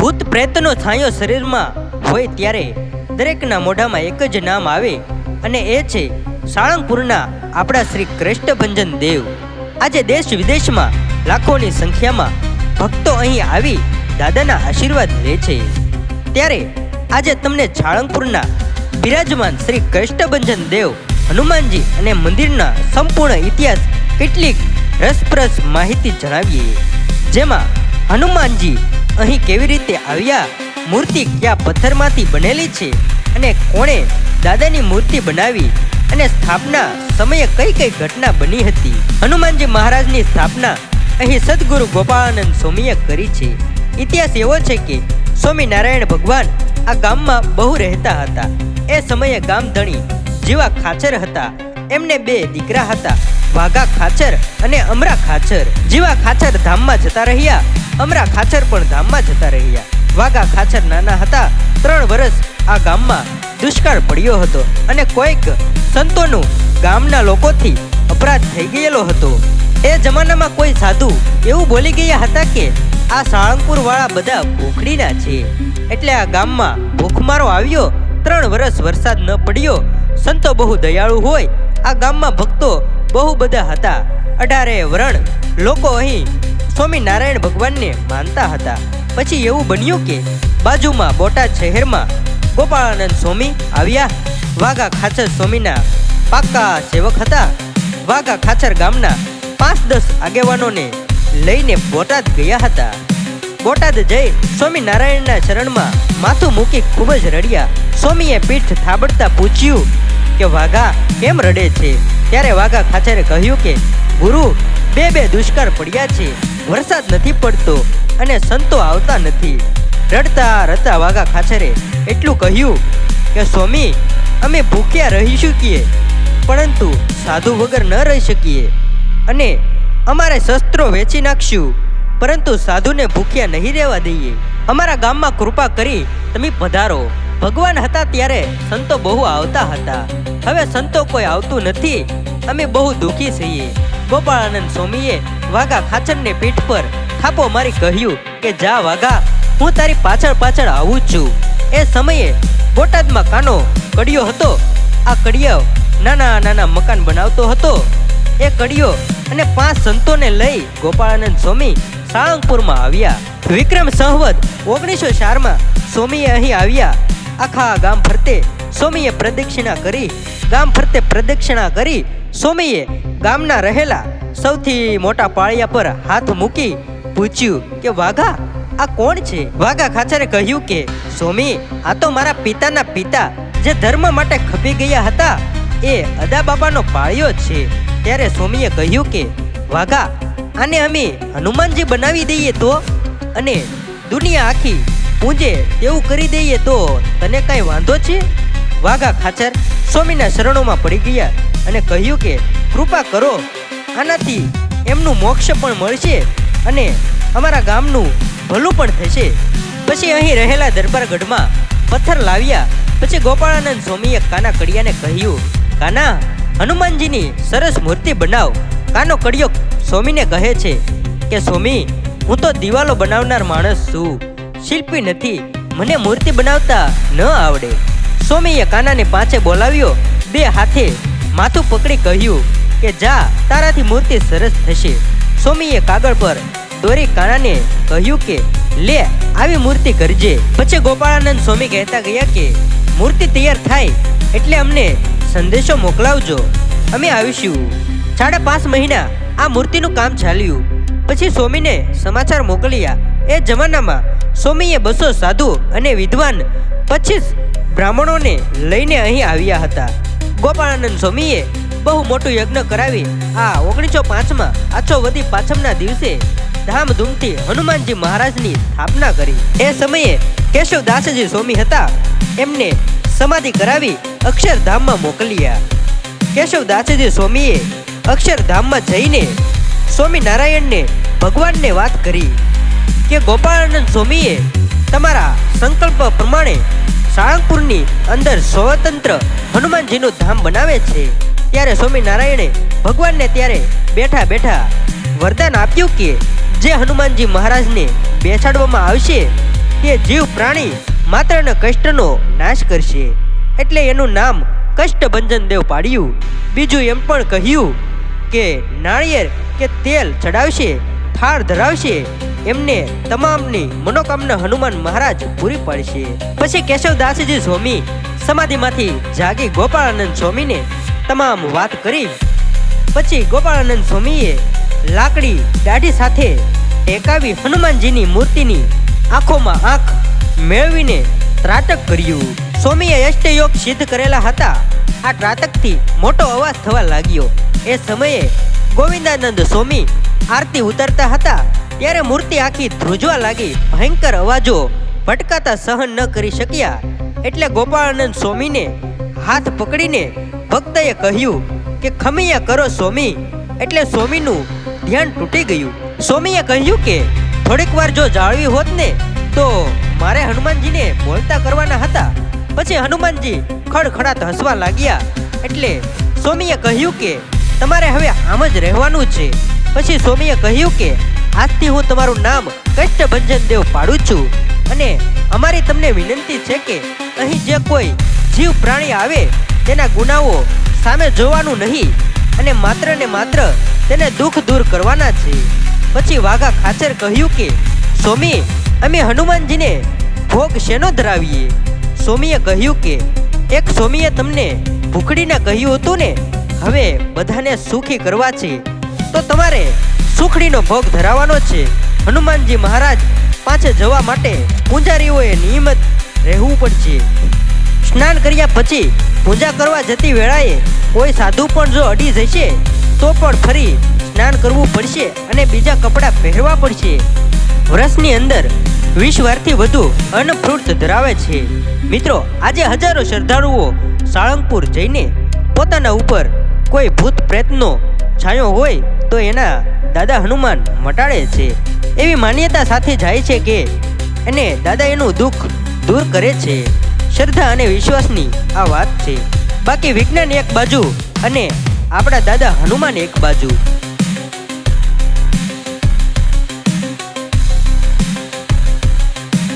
ભૂત પ્રેતનો છાંયો શરીરમાં હોય ત્યારે દરેકના મોઢામાં એક જ નામ આવે અને એ છે સાળંગપુરના આપણા શ્રી કૃષ્ણભંજન દેવ. આજે દેશ વિદેશમાં લાખોની સંખ્યામાં ભક્તો અહીં આવી દાદાના આશીર્વાદ લે છે. ત્યારે આજે તમને સાળંગપુરના બિરાજમાન શ્રી કૃષ્ણભંજન દેવ, હનુમાનજી અને મંદિરના સંપૂર્ણ ઇતિહાસ કેટલીક રસપ્રસ માહિતી જણાવીએ. જેમાં હનુમાનજી અહીં કેવી રીતે આવ્યા? મૂર્તિ કયા પથ્થરમાંથી બનેલી છે? અને કોણે દાદાની મૂર્તિ બનાવી? અને સ્થાપના સમયે કઈ કઈ ઘટના બની હતી? હનુમાનજી મહારાજની સ્થાપના અહીં સદગુરુ ગોપાળાનંદ સ્વામીએ કરી છે. ઇતિહાસ એવો છે કે સ્વામિનારાયણ ભગવાન આ ગામમાં બહુ રહેતા હતા. એ સમયે ગામધણી જેવા ખાચર હતા. એમને બે દીકરા હતા. વાઘા ખાચર અને અમરા ખાચર. જેવા ખાચર ધામમાં જતા રહ્યા, અમરા ખાચર પણ ધામમાં જતા રહ્યા. વાઘા ખાચર નાના હતા, ત્રણ વર્ષ આ ગામમાં દુષ્કાળ પડ્યો હતો અને કોઈક સંતોનું ગામના લોકોથી અપરાધ થઈ ગયેલો હતો. એ જમાનામાં કોઈ સાધુ એવું બોલી ગયા હતા કે, આ સાળંગપુર વાળા બધા ભૂખડીના છે. એટલે આ ગામમાં ભૂખમારો આવ્યો, ત્રણ વર્ષ વરસાદ ન પડ્યો, સંતો બહુ દયાળુ હોય, આ ગામમાં ભક્તો બહુ બધા હતા. અઢારે વરણ. લોકો અહીં સ્વામિનારાયણ ભગવાનને માનતા હતા. પછી એવું બન્યું કે બાજુમાં બોટાદ શહેરમાં ગોપાળાનંદ સ્વામી આવ્યા. વાઘા ખાચર સ્વામીના પાક્કા સેવક હતા. વાઘા ખાચર ગામના પાંચ દસ આગેવાનોને લઈને બોટાદ ગયા હતા. બોટાદ જઈ સ્વામિનારાયણના ચરણમાં માથું મૂકી ખૂબ જ રડ્યા. સ્વામીએ પીઠ થાબડતા પૂછ્યું કે વાઘા કેમ રડે છે? ત્યારે વાઘા ખાચરે કહ્યું કે, ગુરુ, બે બે દુષ્કાળ પડ્યા છે. વરસાદ નથી પડતો અને સંતો આવતા નથી. રડતા રડતા વાઘા ખાચરે એટલું કહ્યું કે, સ્વામી, અમે ભૂખ્યા રહી શકીએ પરંતુ સાધુ વગર ન રહી શકીએ અને અમારે શસ્ત્રો વેચી નાખશું, પરંતુ સાધુને ભૂખ્યા નહીં રહેવા દઈએ. અમારા ગામમાં કૃપા કરી તમે પધારો. ભગવાન હતા ત્યારે સંતો બહુ આવતા હતા. હવે સંતો કોઈ આવતું નથી. અમે બહુ દુઃખી છીએ. ગોપાળાનંદ સ્વામીએ વાઘા ખાચરને પીઠ પર થાપો મારી કહ્યું કે, જા વાઘા, હું તારી પાછળ પાછળ આવું છું. એ સમયે બોટાદમાં કાનો કડિયો હતો. આ કડિયો નાના નાના મકાન બનાવતો હતો. એ કડિયો અને પાંચ સંતોને લઈ ગોપાળાનંદ સ્વામી સાળંગપુરમાં આવ્યા. વિક્રમ સંવત ઓગણીસો ચારમાં સ્વામીએ અહીં આવ્યા. આખા ગામ ફરતે સ્વામીએ પ્રદક્ષિણા કરી, ગામ ફરતે પ્રદક્ષિણા કરી સ્વામીએ ગામના રહેલા સૌથી મોટા પાળિયા પર હાથ મૂકી પૂછ્યું કે, વાઘા, આ કોણ છે? વાઘા ખાચરે કહ્યું કે, સ્વામી, આ તો મારા પિતાના પિતા જે ધર્મ માટે ખપી ગયા હતા, એ અદા બાબાનો પાળિયો છે. ત્યારે સ્વામીએ કહ્યું કે, વાઘા, આને અમે હનુમાનજી બનાવી દઈએ તો? અને દુનિયા આખી પૂંજે તેવું કરી દઈએ તો તને કાંઈ વાંધો છે? વાઘા ખાચર સ્વામીના શરણોમાં પડી ગયા અને કહ્યું કે, કૃપા કરો, આનાથી એમનું મોક્ષ પણ મળશે અને અમારા ગામનું ભલું પણ થશે. પછી અહીં રહેલા દરબારગઢમાં પથ્થર લાવ્યા. પછી ગોપાળાનંદ સ્વામીએ કાના કડિયાને કહ્યું, કાના, હનુમાનજીની સરસ મૂર્તિ બનાવ. કાનો કડિયો સ્વામીને કહે છે કે, સ્વામી, હું તો દિવાલો બનાવનાર માણસ છું. શિલ્પી નથી. મને મૂર્તિ બનાવતા ન આવડે. સ્વામીએ કાનાને પાછે બોલાવ્યો. બે હાથે માથું પકડી કહ્યું કે, જા, તારાથી મૂર્તિ સરસ થશે. સ્વામીએ કાગળ પર દોરી કાનાને કહ્યું કે, લે, આવી મૂર્તિ કરજે. પછી ગોપાળાનંદ સ્વામી કહેતા ગયા કે, મૂર્તિ તૈયાર થાય એટલે અમને સંદેશો મોકલાવજો. અમે આવીશું. સાડા પાંચ મહિના આ મૂર્તિનું કામ ચાલ્યું. પછી સ્વામીને સમાચાર મોકલ્યા. એ જમાનામાં સ્વામીએ બસો સાધુ અને વિદ્વાન પચીસ બ્રાહ્મણોને લઈને અહીં આવ્યા હતા. ગોપાળાનંદ સ્વામીએ બહુ મોટું યજ્ઞ કરાવી આ ઓગણીસો પાંચમાં આછો વધી પાછમના દિવસે ધામધૂમથી હનુમાનજી મહારાજની સ્થાપના કરી. એ સમયે કેશવદાસજી સ્વામી હતા. એમને સમાધિ કરાવી અક્ષરધામમાં મોકલ્યા. કેશવદાસજી સ્વામીએ અક્ષરધામમાં જઈને સ્વામિનારાયણને ભગવાનને વાત કરી કે ગોપાળાનંદ સ્વામીએ તમારા સંકલ્પ પ્રમાણે સાળંગપુરની અંદર સ્વતંત્ર હનુમાનજીનું ધામ બનાવે છે. ત્યારે સ્વામિનારાયણે ભગવાનને ત્યારે બેઠા બેઠા વરદાન આપ્યું કે જે હનુમાનજી મહારાજને બેસાડવામાં આવશે તે જીવ પ્રાણી માત્રના કષ્ટનો નાશ કરશે. એટલે એનું નામ કષ્ટભંજન દેવ પાડ્યું. બીજું એમ પણ કહ્યું કે નાળિયેર કે તેલ ચડાવશે થાળ ધરાવશે, એમને તમામની મનોકામના હનુમાન મહારાજ પૂરી પાડશે. પછી કેશવદાસજી સ્વામી સમાધિમાંથી જાગી ગોપાળાનંદ સ્વામીને તમામ વાત કરી. પછી ગોપાળાનંદ સ્વામીએ લાકડી દાઢી સાથે ટેકાવી હનુમાનજીની મૂર્તિની આંખોમાં આંખ મેળવીને ત્રાટક કર્યું. સ્વામીએ અષ્ટયોગ સિદ્ધ કરેલા હતા. આ ત્રાટકથી મોટો અવાજ થવા લાગ્યો. એ સમયે ગોવિંદાનંદ સ્વામી આરતી ઉતરતા હતા, ત્યારે મૂર્તિ આખી ધ્રુજવા લાગી. ભયંકર અવાજો ભટકાતા સહન ન કરી શક્યા. એટલે ગોપાળાનંદ સ્વામીને હાથ પકડીને ભક્તએ કહ્યું કે, ખમૈયા કરો સ્વામી. એટલે સ્વામીનું ધ્યાન તૂટી ગયું. સ્વામીએ કહ્યું કે, થોડીક વાર જો જાળવી હોત ને, તો મારે હનુમાનજીને બોલતા કરવાના હતા. પછી હનુમાનજી ખડખડાટ હસવા લાગ્યા. એટલે સ્વામીએ કહ્યું કે, તમારે હવે આમ જ રહેવાનું છે. પછી સ્વામીએ કહ્યું કે, આજથી હું તમારું નામ કષ્ટભંજન દેવ પાડું છું. અને અમારી તમને વિનંતી છે કે, અહીં જે કોઈ જીવ પ્રાણી આવે, તેના ગુનાઓ સામે જોવાનું નહીં અને માત્ર ને માત્ર તેને દુઃખ દૂર કરવાના છે. પછી વાઘા ખાચર કહ્યું કે, સ્વામી, અમે હનુમાનજીને ભોગ શેનો ધરાવીએ? સ્વામીએ કહ્યું કે, એક સ્વામીએ તમને ભૂખડીને કહ્યું હતું ને, હવે બધાને સુખી કરવા છે. તો તમારે સુખડીનો ભોગ ધરાવવાનો છે. હનુમાનજી મહારાજ પાસે જવા માટે પૂજારીઓએ નિયમિત રહેવું પડશે. સ્નાન કર્યા પછી પૂજા કરવા જતી વેળાએ કોઈ સાધુ પણ જો અડી જશે, તો પણ ફરી સ્નાન કરવું પડશે અને બીજા કપડાં પહેરવા પડશે. વર્ષની અંદર વીસ વારથી વધુ અન્ન ધરાવે છે. મિત્રો, આજે હજારો શ્રદ્ધાળુઓ સાળંગપુર જઈને પોતાના ઉપર કોઈ ભૂત પ્રેતનો છાંયો હોય તો એના દાદા હનુમાન મટાડે છે. એવી માન્યતા સાથે જાય છે કે એને દાદા એનું દુઃખ દૂર કરે છે. શ્રદ્ધા અને વિશ્વાસની આ વાત છે. બાકી વિજ્ઞાન એક બાજુ અને આપણા દાદા હનુમાન એક બાજુ.